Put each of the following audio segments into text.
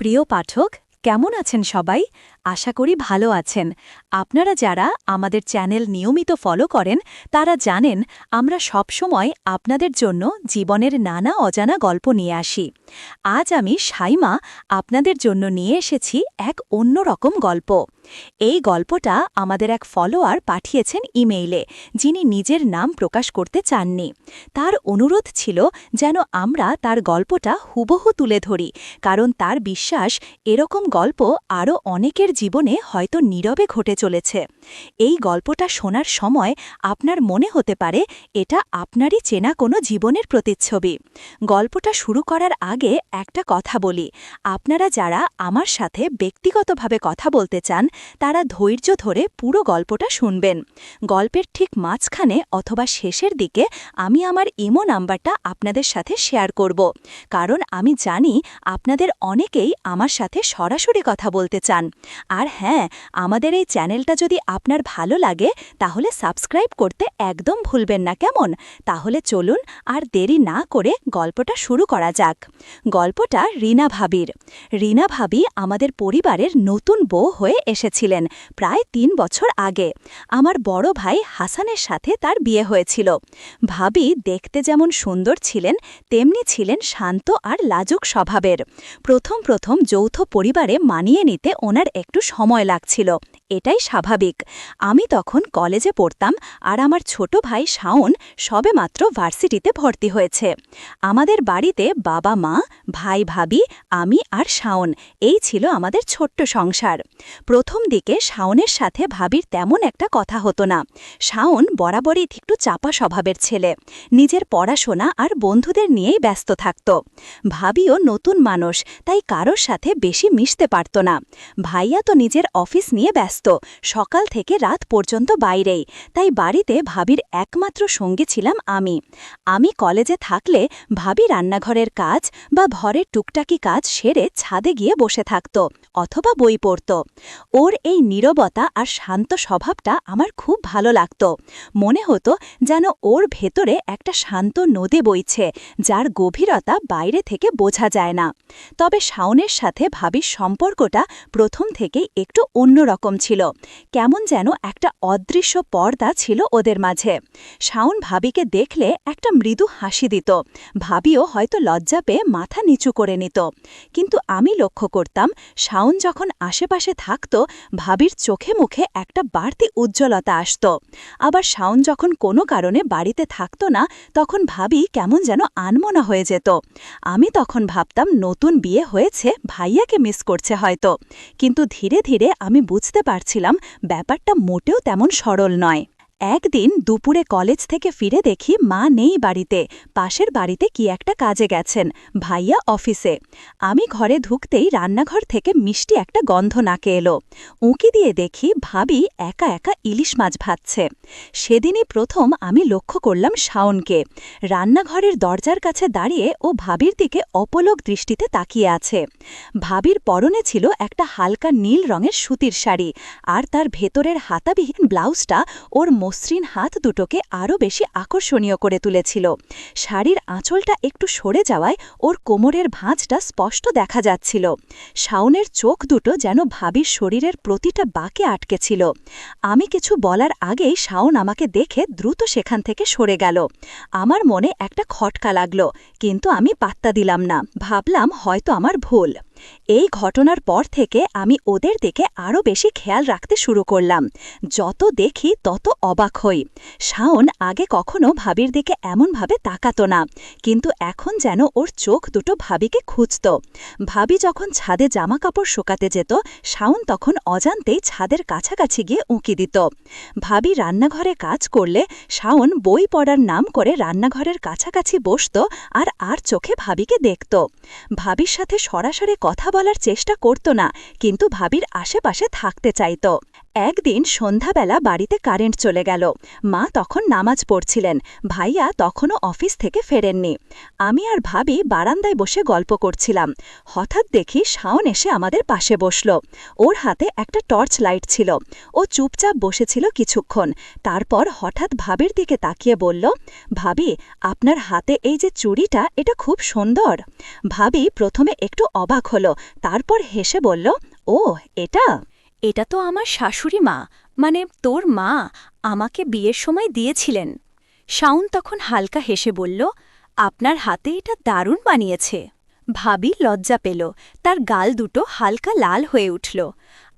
প্রিয় পাঠক, কেমন আছেন সবাই? আশা করি ভালো আছেন। আপনারা যারা আমাদের চ্যানেল নিয়মিত ফলো করেন, তারা জানেন আমরা সবসময় আপনাদের জন্য জীবনের নানা অজানা গল্প নিয়ে আসি। আজ আমি সাইমা আপনাদের জন্য নিয়ে এসেছি এক অন্যরকম গল্প। এই গল্পটা আমাদের এক ফলোয়ার পাঠিয়েছেন ইমেইলে, যিনি নিজের নাম প্রকাশ করতে চাননি। তার অনুরোধ ছিল যেন আমরা তার গল্পটা হুবহু তুলে ধরি, কারণ তার বিশ্বাস এরকম গল্প আরও অনেকের জীবনে হয়তো নীরবে ঘটে চলেছে। এই গল্পটা শোনার সময় আপনার মনে হতে পারে এটা আপনারই চেনা কোনো জীবনের প্রতিচ্ছবি। গল্পটা শুরু করার আগে একটা কথা বলি। আপনারা যারা আমার সাথে ব্যক্তিগতভাবে কথা বলতে চান তারা ধৈর্য ধরে পুরো গল্পটা শুনবেন। গল্পের ঠিক মাঝখানে অথবা শেষের দিকে আমি আমার ইমো নাম্বারটা আপনাদের সাথে শেয়ার করব। কারণ আমি জানি আপনাদের অনেকেই আমার সাথে সরাসরি কথা বলতে চান। আর হ্যাঁ আমাদের এই চ্যানেলটা যদি আপনার ভালো লাগে, তাহলে সাবস্ক্রাইব করতে একদম ভুলবেন না। কেমন? তাহলে চলুন আর দেরি না করে গল্পটা শুরু করা যাক। গল্পটা রীনা ভাবির। রীনা ভাবি আমাদের পরিবারের নতুন বউ হয়ে এসেছিলেন প্রায় তিন বছর আগে। আমার বড় ভাই হাসানের সাথে তার বিয়ে হয়েছিল। ভাবি দেখতে যেমন সুন্দর ছিলেন, তেমনি ছিলেন শান্ত আর লাজুক স্বভাবের। প্রথম প্রথম যৌথ পরিবারে মানিয়ে নিতে ওনার একটু সময় লাগছিল। এটাই স্বাভাবিক। আমি তখন কলেজে পড়তাম আর আমার ছোট ভাই শাওন সবেমাত্র ভার্সিটিতে ভর্তি হয়েছে। আমাদের বাড়িতে বাবা মা, ভাই ভাবি, আমি আর শাওন, এই ছিল আমাদের ছোট্ট সংসার। প্রথম দিকে শাওনের সাথে ভাবির তেমন একটা কথা হতো না। শাওন বরাবরই একটু চাপা স্বভাবের ছেলে। নিজের পড়াশোনা আর বন্ধুদের নিয়েই ব্যস্ত থাকত। ভাবিও নতুন মানুষ, তাই কারোর সাথে বেশি মিশতে পারত না। ভাইয়া তো নিজের অফিস নিয়ে ব্যস্ত, সকাল থেকে রাত পর্যন্ত বাইরেই, তাই বাড়িতে ভাবির একমাত্র সঙ্গী ছিলাম আমি। আমি কলেজে থাকলে ভাবি রান্নাঘরের কাজ বা ঘরের টুকটাকি কাজ সেরে ছাদে গিয়ে বসে থাকত, অথবা বই পড়ত। ওর এই নীরবতা আর শান্ত স্বভাবটা আমার খুব ভালো লাগত। মনে হতো যেন ওর ভেতরে একটা শান্ত নদী বইছে, যার গভীরতা বাইরে থেকে বোঝা যায় না। তবে শাওনের সাথে ভাবির সম্পর্কটা প্রথম থেকেই একটু অন্যরকম ছিল। কেমন যেন একটা অদৃশ্য পর্দা ছিল ওদের মাঝে। শাওন ভাবিকে দেখলে একটা মৃদু হাসি দিত। ভাবিও হয়তো লজ্জা পেয়ে মাথা নিচু করে নিত। কিন্তু আমি লক্ষ্য করতাম, শাওন যখন আশেপাশে থাকত ভাবির চোখে মুখে একটা বাড়তি উজ্জ্বলতা আসত। আবার শাওন যখন কোনো কারণে বাড়িতে থাকত না, তখন ভাবি কেমন যেন আনমনা হয়ে যেত। আমি তখন ভাবতাম নতুন বিয়ে হয়েছে, ভাইয়াকে মিস করছে হয়তো। কিন্তু ধীরে ধীরে আমি বুঝতে পারছিলাম, ব্যাপারটা মোটেও তেমন সরল নয়। একদিন দুপুরে কলেজ থেকে ফিরে দেখি মা নেই বাড়িতে। পাশের বাড়িতে কি একটা কাজে গেছেন, ভাইয়া অফিসে। আমি ঘরে ঢুকতেই রান্নাঘর থেকে মিষ্টি একটা গন্ধ নাকে এলো। উঁকি দিয়ে দেখি ভাবি একা একা ইলিশ মাছ ভাজছে। সেদিনই প্রথম আমি লক্ষ্য করলাম শাওনকে। রান্নাঘরের দরজার কাছে দাঁড়িয়ে ও ভাবির দিকে অপলক দৃষ্টিতে তাকিয়ে আছে। ভাবির পরনে ছিল একটা হালকা নীল রঙের সুতির শাড়ি, আর তার ভেতরের হাতাবিহীন ব্লাউজটা ওর মসৃণ হাত দুটোকে আরও বেশি আকর্ষণীয় করে তুলেছিল। শাড়ির আঁচলটা একটু সরে যাওয়ায় ওর কোমরের ভাঁজটা স্পষ্ট দেখা যাচ্ছিল। শাওনের চোখ দুটো যেন ভাবির শরীরের প্রতিটা বাঁকে আটকেছিল। আমি কিছু বলার আগেই শাওন আমাকে দেখে দ্রুত সেখান থেকে সরে গেল। আমার মনে একটা খটকা লাগল, কিন্তু আমি পাত্তা দিলাম না। ভাবলাম হয়তো আমার ভুল। এই ঘটনার পর থেকে আমি ওদের দিকে আরও বেশি খেয়াল রাখতে শুরু করলাম। যত দেখি তত অবাক হই। শাওন আগে কখনো ভাবির দিকে এমনভাবে তাকাতো না, কিন্তু এখন যেন ওর চোখ দুটো ভাবিকে খুঁজত। ভাবি যখন ছাদে জামা কাপড় শুকাতে যেত, শাওন তখন অজান্তেই ছাদের কাছাকাছি গিয়ে উঁকি দিত। ভাবি রান্নাঘরে কাজ করলে শাওন বই পড়ার নাম করে রান্নাঘরের কাছাকাছি বসত আর আর চোখে ভাবিকে দেখত। ভাবির সাথে সরাসরি কথা বলার চেষ্টা করত না কিন্তু ভাবির আশেপাশে থাকতে চাইত। একদিন সন্ধ্যাবেলা বাড়িতে কারেন্ট চলে গেল। মা তখন নামাজ পড়ছিলেন। ভাইয়া তখনও অফিস থেকে ফেরেননি। আমি আর ভাবি বারান্দায় বসে গল্প করছিলাম। হঠাৎ দেখি শাওন এসে আমাদের পাশে বসল। ওর হাতে একটা টর্চ লাইট ছিল। ও চুপচাপ বসেছিল কিছুক্ষণ। তারপর হঠাৎ ভাবির দিকে তাকিয়ে বলল, ভাবি, আপনার হাতে এই যে চুড়িটা, এটা খুব সুন্দর। ভাবি প্রথমে একটু অবাক হলো, তারপর হেসে বলল, ও, এটা? এটা তো আমার শাশুড়ি মা মানে তোর মা আমাকে বিয়ের সময় দিয়েছিলেন। শাউন তখন হালকা হেসে বলল, আপনার হাতে এটা দারুণ বানিয়েছে। ভাবি লজ্জা পেল, তার গাল দুটো হালকা লাল হয়ে উঠল।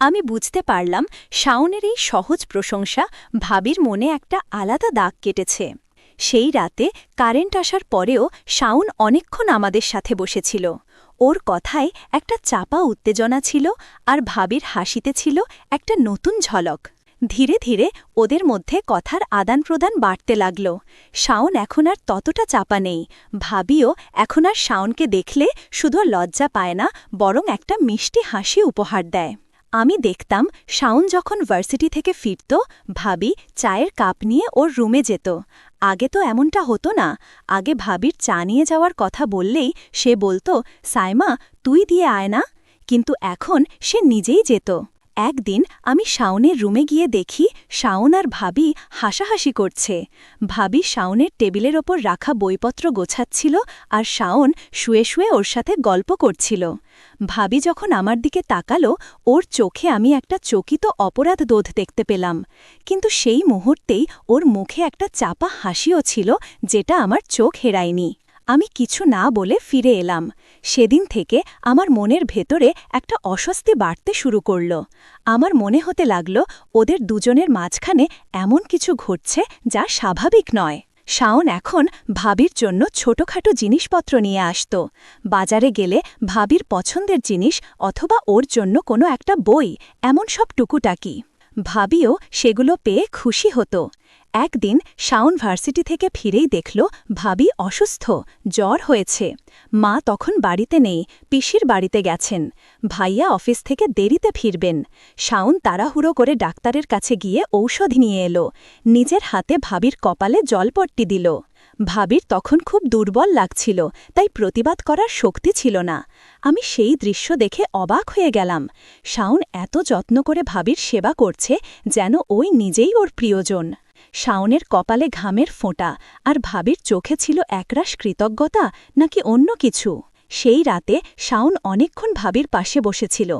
আমি বুঝতে পারলাম শাওনের এই সহজ প্রশংসা ভাবির মনে একটা আলাদা দাগ কেটেছে। সেই রাতে কারেন্ট আসার পরেও শাউন অনেকক্ষণ আমাদের সাথে বসেছিল। ওর কথায় একটা চাপা উত্তেজনা ছিল আর ভাবির হাসিতে ছিল একটা নতুন ঝলক। ধীরে ধীরে ওদের মধ্যে কথার আদান প্রদান বাড়তে লাগল। শাওন এখন আর ততটা চাপা নেই। ভাবিও এখন আর শাওনকে দেখলে শুধু লজ্জা পায় না, বরং একটা মিষ্টি হাসি উপহার দেয়। আমি দেখতাম শাওন যখন ভার্সিটি থেকে ফিরত, ভাবি চায়ের কাপ নিয়ে ওর রুমে যেত। আগে তো এমনটা হতো না। আগে ভাবির চা নিয়ে যাওয়ার কথা বললেই সে বলতো, সাইমা, তুই দিয়ে আয় না। কিন্তু এখন সে নিজেই যেত। একদিন আমি শাওনের রুমে গিয়ে দেখি শাওন আর ভাবি হাসাহাসি করছে। ভাবি শাওনের টেবিলের ওপর রাখা বইপত্র গোছাচ্ছিল আর শাওন শুয়ে শুয়ে ওর সাথে গল্প করছিল। ভাবি যখন আমার দিকে তাকালো, ওর চোখে আমি একটা চকিত অপরাধ দোধ দেখতে পেলাম। কিন্তু সেই মুহূর্তেই ওর মুখে একটা চাপা হাসিও ছিল যেটা আমার চোখ হেরায়নি। আমি কিছু না বলে ফিরে এলাম। সেদিন থেকে আমার মনের ভেতরে একটা অস্বস্তি বাড়তে শুরু করল। আমার মনে হতে লাগল, ওদের দুজনের মাঝখানে এমন কিছু ঘটছে যা স্বাভাবিক নয়। শাওন এখন ভাবির জন্য ছোটখাটো জিনিসপত্র নিয়ে আসত। বাজারে গেলে ভাবির পছন্দের জিনিস অথবা ওর জন্য কোনো একটা বই, এমন সব টুকুটাকি। ভাবিও সেগুলো পেয়ে খুশি হতো। একদিন শাওন ভার্সিটি থেকে ফিরেই দেখল ভাবি অসুস্থ, জ্বর হয়েছে। মা তখন বাড়িতে নেই, পিসির বাড়িতে গেছেন। ভাইয়া অফিস থেকে দেরিতে ফিরবেন। শাওন তাড়াহুড়ো করে ডাক্তারের কাছে গিয়ে ঔষধ নিয়ে এলো। নিজের হাতে ভাবির কপালে জলপট্টি দিল। ভাবির তখন খুব দুর্বল লাগছিল, তাই প্রতিবাদ করার শক্তি ছিল না। আমি সেই দৃশ্য দেখে অবাক হয়ে গেলাম। শাওন এত যত্ন করে ভাবির সেবা করছে যেন ওই নিজেই ওর প্রিয়জন। শাওনের কপালে ঘামের ফোঁটা, আর ভাবির চোখে ছিল একরাশ কৃতজ্ঞতা নাকি অন্য কিছু? সেই রাতে শাওন অনেকক্ষণ ভাবির পাশে বসেছিল।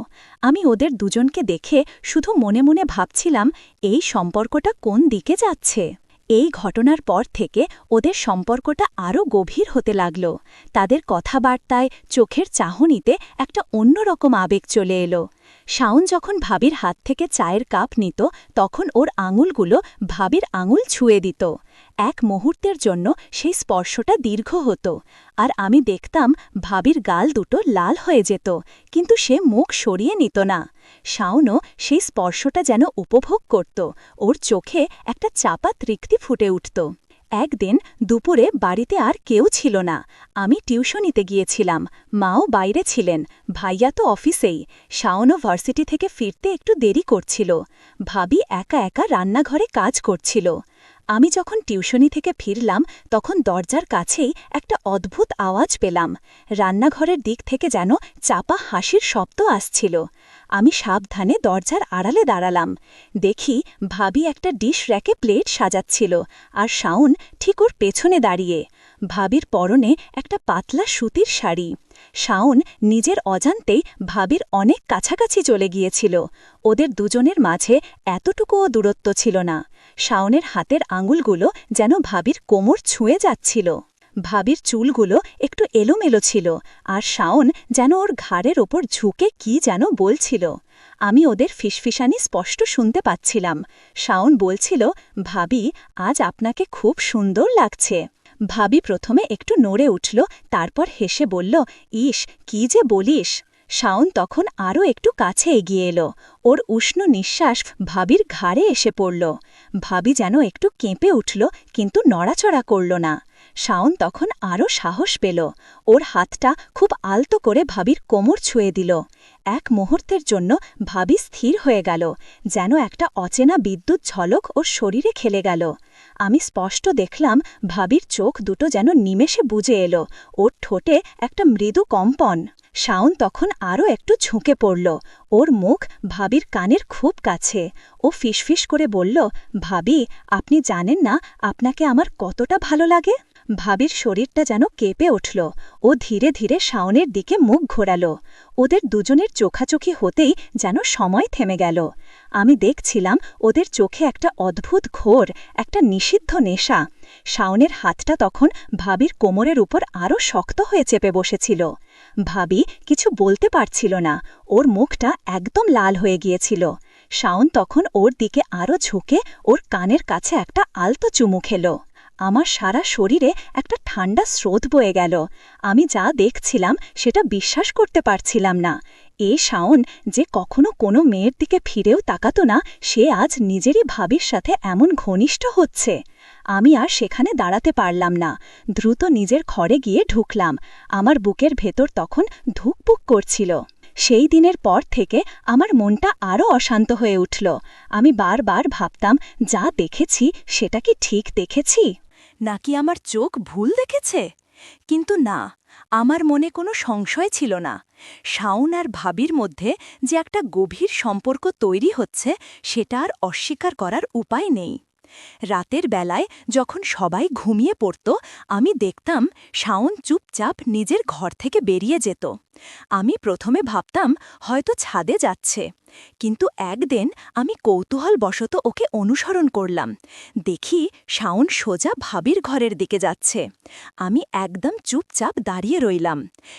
আমি ওদের দুজনকে দেখে শুধু মনে মনে ভাবছিলাম, এই সম্পর্কটা কোন দিকে যাচ্ছে? এই ঘটনার পর থেকে ওদের সম্পর্কটা আরও গভীর হতে লাগল। তাদের কথাবার্তায় চোখের চাহনিতে একটা অন্যরকম আবেগ চলে এলো। শাওন যখন ভাবির হাত থেকে চায়ের কাপ নিত, তখন ওর আঙুলগুলো ভাবির আঙুল ছুঁয়ে দিত। এক মুহূর্তের জন্য সেই স্পর্শটা দীর্ঘ হতো, আর আমি দেখতাম ভাবির গাল দুটো লাল হয়ে যেত, কিন্তু সে মুখ সরিয়ে নিত না। শাওনও সেই স্পর্শটা যেন উপভোগ করত, ওর চোখে একটা চাপা তৃপ্তি ফুটে উঠত। একদিন দুপুরে বাড়িতে আর কেউ ছিল না। আমি টিউশনিতে গিয়েছিলাম। মাও বাইরে ছিলেন। ভাইয়া তো অফিসেই। শাওনও ভার্সিটি থেকে ফিরতে একটু দেরি করছিল। ভাবি একা একা রান্নাঘরে কাজ করছিল। আমি যখন টিউশনি থেকে ফিরলাম, তখন দরজার কাছেই একটা অদ্ভুত আওয়াজ পেলাম। রান্নাঘরের দিক থেকে যেন চাপা হাসির শব্দ আসছিল। আমি সাবধানে দরজার আড়ালে দাঁড়ালাম। দেখি ভাবি একটা ডিশ র্যাকে প্লেট সাজাচ্ছিল আর শাউন ঠিক ওর পেছনে দাঁড়িয়ে। ভাবির পরনে একটা পাতলা সুতির শাড়ি। শাওন নিজের অজান্তেই ভাবির অনেক কাছাকাছি চলে গিয়েছিল। ওদের দুজনের মাঝে এতটুকুও দূরত্ব ছিল না। শাওনের হাতের আঙুলগুলো যেন ভাবির কোমর ছুঁয়ে যাচ্ছিল। ভাবির চুলগুলো একটু এলোমেলো ছিল, আর শাওন যেন ওর ঘাড়ের ওপর ঝুঁকে কি যেন বলছিল। আমি ওদের ফিসফিসানি স্পষ্ট শুনতে পাচ্ছিলাম। শাওন বলছিল, ভাবি, আজ আপনাকে খুব সুন্দর লাগছে। ভাবি প্রথমে একটু নড়ে উঠল, তারপর হেসে বলল, ইস, কি যে বলিস? শাওন তখন আরও একটু কাছে এগিয়ে এলো। ওর উষ্ণ নিঃশ্বাস ভাবির ঘাড়ে এসে পড়ল। ভাবি যেন একটু কেঁপে উঠল, কিন্তু নড়াচড়া করল না। শাওন তখন আরও সাহস পেল। ওর হাতটা খুব আলতো করে ভাবির কোমর ছুঁয়ে দিল। এক মুহূর্তের জন্য ভাবি স্থির হয়ে গেল, যেন একটা অচেনা বিদ্যুৎ ঝলক ওর শরীরে খেলে গেল। আমি স্পষ্ট দেখলাম ভাবির চোখ দুটো যেন নিমেষে বুঝে এলো, ওর ঠোঁটে একটা মৃদু কম্পন। শাওন তখন আরও একটু ঝুঁকে পড়ল, ওর মুখ ভাবির কানের খুব কাছে। ও ফিসফিস করে বলল, ভাবি, আপনি জানেন না আপনাকে আমার কতটা ভালো লাগে? ভাবির শরীরটা যেন কেঁপে উঠল। ও ধীরে ধীরে শাওনের দিকে মুখ ঘোরাল। ওদের দুজনের চোখাচোখি হতেই যেন সময় থেমে গেল। আমি দেখছিলাম ওদের চোখে একটা অদ্ভুত ঘোর, একটা নিষিদ্ধ নেশা। শাওনের হাতটা তখন ভাবির কোমরের উপর আরও শক্ত হয়ে চেপে বসেছিল। ভাবি কিছু বলতে পারছিল না। ওর মুখটা একদম লাল হয়ে গিয়েছিল। শাওন তখন ওর দিকে আরও ঝুঁকে ওর কানের কাছে একটা আলতো চুমু খেল। আমার সারা শরীরে একটা ঠান্ডা স্রোত বয়ে গেল। আমি যা দেখছিলাম সেটা বিশ্বাস করতে পারছিলাম না। এ শাওন যে কখনো কোনো মেয়ের দিকে ফিরেও তাকাতো না, সে আজ নিজেরই ভাবির সাথে এমন ঘনিষ্ঠ হচ্ছে। আমি আর সেখানে দাঁড়াতে পারলাম না। দ্রুত নিজের ঘরে গিয়ে ঢুকলাম। আমার বুকের ভেতর তখন ধুকপুক করছিল। সেই দিনের পর থেকে আমার মনটা আরও অশান্ত হয়ে উঠল। আমি বারবার ভাবতাম, যা দেখেছি সেটা কি ঠিক দেখেছি? নাকি আমার চোখ ভুল দেখেছে? কিন্তু না, আমার মনে কোনো সংশয় ছিল না। শাওন আর ভাবির মধ্যে যে একটা গভীর সম্পর্ক তৈরি হচ্ছে, সেটা আর অস্বীকার করার উপায় নেই। রাতের বেলায় যখন সবাই ঘুমিয়ে পড়ত, আমি দেখতাম শাওন চুপচাপ নিজের ঘর থেকে বেরিয়ে যেত। আমি প্রথমে ভাবতাম, হয়তো ছাদে যাচ্ছে। কিন্তু একদিন আমি কৌতূহলবশত ওকে অনুসরণ করলাম। দেখি শাওন সোজা ভাবির ঘরের দিকে যাচ্ছে। আমি একদম চুপচাপ দাঁড়িয়ে রইলাম।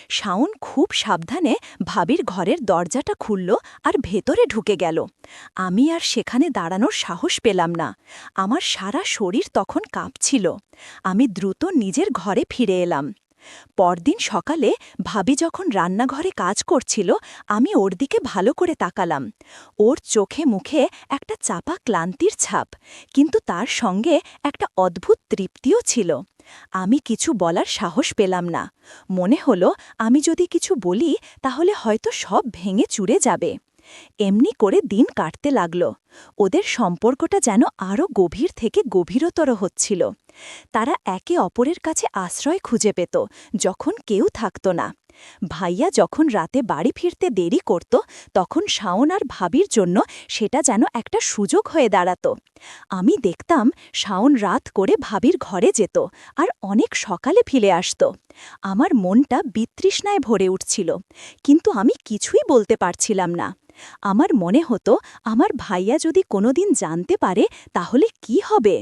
শাওন খুব সাবধানে ভাবির ঘরের দরজাটা খুলল আর ভেতরে ঢুকে গেল। আমি আর সেখানে দাঁড়ানোর সাহস পেলাম না। আমার সারা শরীর তখন কাঁপছিল। আমি দ্রুত নিজের ঘরে ফিরে এলাম। পরদিন সকালে ভাবি যখন রান্নাঘরে কাজ করছিল, আমি ওর দিকে ভালো করে তাকালাম। ওর চোখে মুখে একটা চাপা ক্লান্তির ছাপ, কিন্তু তার সঙ্গে একটা অদ্ভুত তৃপ্তিও ছিল। আমি কিছু বলার সাহস পেলাম না। মনে হলো, আমি যদি কিছু বলি, তাহলে হয়তো সব ভেঙে চুরে যাবে। এমনি করে দিন কাটতে লাগল। ওদের সম্পর্কটা যেন আরও গভীর থেকে গভীরতর হচ্ছিল। তারা একে অপরের কাছে আশ্রয় খুঁজে পেত, যখন কেউ থাকত না। ভাইয়া যখন রাতে বাড়ি ফিরতে দেরি করত, তখন শাওন আর ভাবির জন্য সেটা যেন একটা সুযোগ হয়ে দাঁড়াত। আমি দেখতাম শাওন রাত করে ভাবির ঘরে যেত আর অনেক সকালে ফিরে আসত। আমার মনটা বিতৃষ্ণায় ভরে উঠছিল, কিন্তু আমি কিছুই বলতে পারছিলাম না। আমার মনে হতো আমার ভাইয়া যদি কোনোদিন জানতে পারে, তাহলে কি হবে?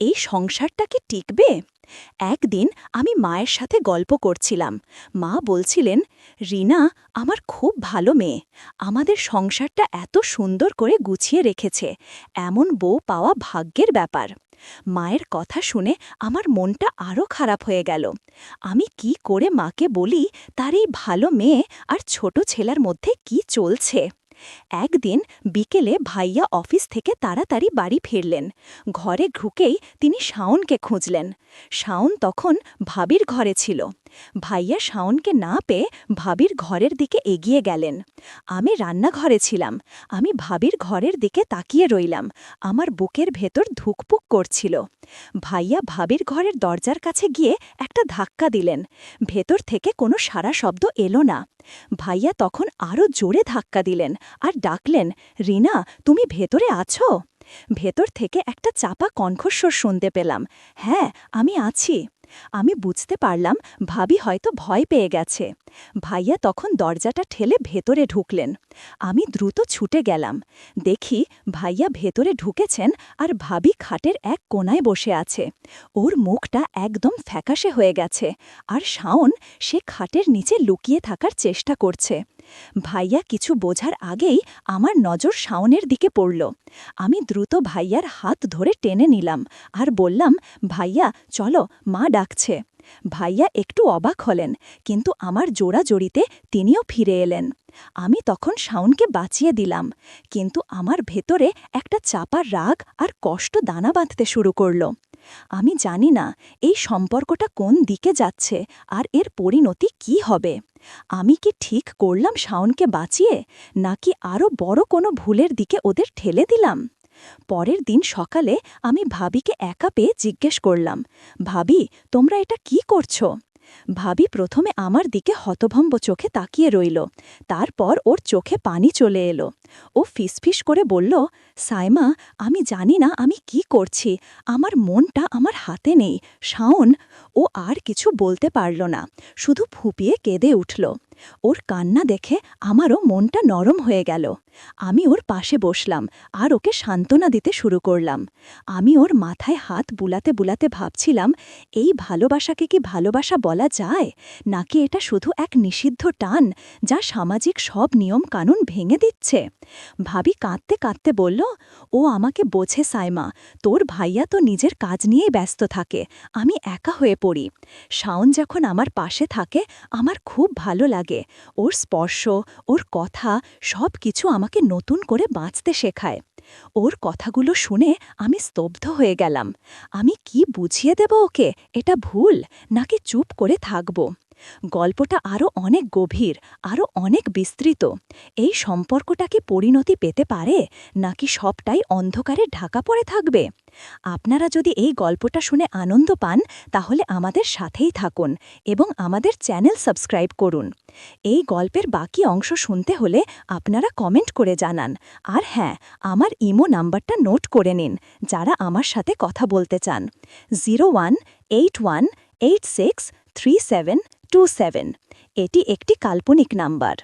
এই সংসারটা কি টিকবে? একদিন আমি মায়ের সাথে গল্প করছিলাম। মা বলছিলেন, রিনা, আমার খুব ভালো মেয়ে। আমাদের সংসারটা এত সুন্দর করে গুছিয়ে রেখেছে। এমন বউ পাওয়া ভাগ্যের ব্যাপার। মায়ের কথা শুনে আমার মনটা আরও খারাপ হয়ে গেল। আমি কি করে মাকে বলি, তার এই ভালো মেয়ে আর ছোট ছেলের মধ্যে কি চলছে? একদিন বিকেলে ভাইয়া অফিস থেকে তাড়াতাড়ি বাড়ি ফিরলেন। ঘরে ঢুকেই তিনি শাওনকে খুঁজলেন। শাওন তখন ভাবির ঘরে ছিল। ভাইয়া শাওনকে না পেয়ে ভাবির ঘরের দিকে এগিয়ে গেলেন। আমি রান্নাঘরে ছিলাম। আমি ভাবির ঘরের দিকে তাকিয়ে রইলাম। আমার বুকের ভেতর ধুকপুক করছিল। ভাইয়া ভাবির ঘরের দরজার কাছে গিয়ে একটা ধাক্কা দিলেন। ভেতর থেকে কোনো সারা শব্দ এলো না। ভাইয়া তখন আরও জোরে ধাক্কা দিলেন। আর ডাকলেন, রিনা, তুমি ভেতরে আছো? ভেতর থেকে একটা চাপা কণ্ঠস্বর শুনতে পেলাম। হ্যাঁ আমি আছি। আমি বুঝতে পারলাম, ভাবি হয়তো ভয় পেয়ে গেছে। ভাইয়া তখন দরজাটা ঠেলে ভেতরে ঢুকলেন। আমি দ্রুত ছুটে গেলাম। দেখি ভাইয়া ভেতরে ঢুকেছেন আর ভাবি খাটের এক কোনায় বসে আছে। ওর মুখটা একদম ফ্যাকাশে হয়ে গেছে। আর শাওন সে খাটের নিচে লুকিয়ে থাকার চেষ্টা করছে। ভাইয়া কিছু বোঝার আগেই আমার নজর শাওনের দিকে পড়ল। আমি দ্রুত ভাইয়ার হাত ধরে টেনে নিলাম আর বললাম, ভাইয়া, চলো, মা ডাকছে। ভাইয়া একটু অবাক হলেন, কিন্তু আমার জোড়াজড়িতে তিনিও ফিরে এলেন। আমি তখন শাওনকে বাঁচিয়ে দিলাম, কিন্তু আমার ভেতরে একটা চাপা রাগ আর কষ্ট দানা বাঁধতে শুরু করল। আমি জানি না এই সম্পর্কটা কোন দিকে যাচ্ছে আর এর পরিণতি কি হবে। আমি কি ঠিক করলাম শাওনকে বাঁচিয়ে, নাকি আরও বড় কোনো ভুলের দিকে ওদের ঠেলে দিলাম? পরের দিন সকালে আমি ভাবিকে একা পেয়ে জিজ্ঞেস করলাম, ভাবি, তোমরা এটা কি করছ? ভাবি প্রথমে আমার দিকে হতভম্ব চোখে তাকিয়ে রইল। তারপর ওর চোখে পানি চলে এলো। ও ফিসফিস করে বলল, সাইমা, আমি জানি না আমি কি করছি। আমার মনটা আমার হাতে নেই। শাওন, ও আর কিছু বলতে পারল না। শুধু ফুপিয়ে কেঁদে উঠল। ওর কান্না দেখে আমারও মনটা নরম হয়ে গেল। আমি ওর পাশে বসলাম আর ওকে সান্ত্বনা দিতে শুরু করলাম। আমি ওর মাথায় হাত বুলাতে বুলাতে ভাবছিলাম, এই ভালোবাসাকে কি ভালোবাসা বলা যায়? নাকি এটা শুধু এক নিষিদ্ধ টান যা সামাজিক সব নিয়ম কানুন ভেঙে দিচ্ছে? ভাবি কাঁদতে কাঁদতে বলল, ও আমাকে বোঝে সাইমা, তোর ভাইয়া তো নিজের কাজ নিয়েই ব্যস্ত থাকে, আমি একা হয়ে পড়ি। শাওন যখন আমার পাশে থাকে, আমার খুব ভালো লাগে। ওর স্পর্শ, ওর কথা সব কিছু আমাকে নতুন করে বাঁচতে শেখায়। ওর কথাগুলো শুনে আমি স্তব্ধ হয়ে গেলাম। আমি কি বুঝিয়ে দেব ওকে? এটা ভুল। নাকি চুপ করে থাকব? গল্পটা আরও অনেক গভীর আরও অনেক বিস্তৃত। এই সম্পর্কটা কি পরিণতি পেতে পারে, নাকি সবটাই অন্ধকারে ঢাকা পড়ে থাকবে? আপনারা যদি এই গল্পটা শুনে আনন্দ পান, তাহলে আমাদের সাথেই থাকুন এবং আমাদের চ্যানেল সাবস্ক্রাইব করুন। এই গল্পের বাকি অংশ শুনতে হলে আপনারা কমেন্ট করে জানান। আর হ্যাঁ আমার ইমো নাম্বারটা নোট করে নিন, যারা আমার সাথে কথা বলতে চান। Zero one, eight one, eight six, three seven two seven. এটি একটি কাল্পনিক নাম্বার।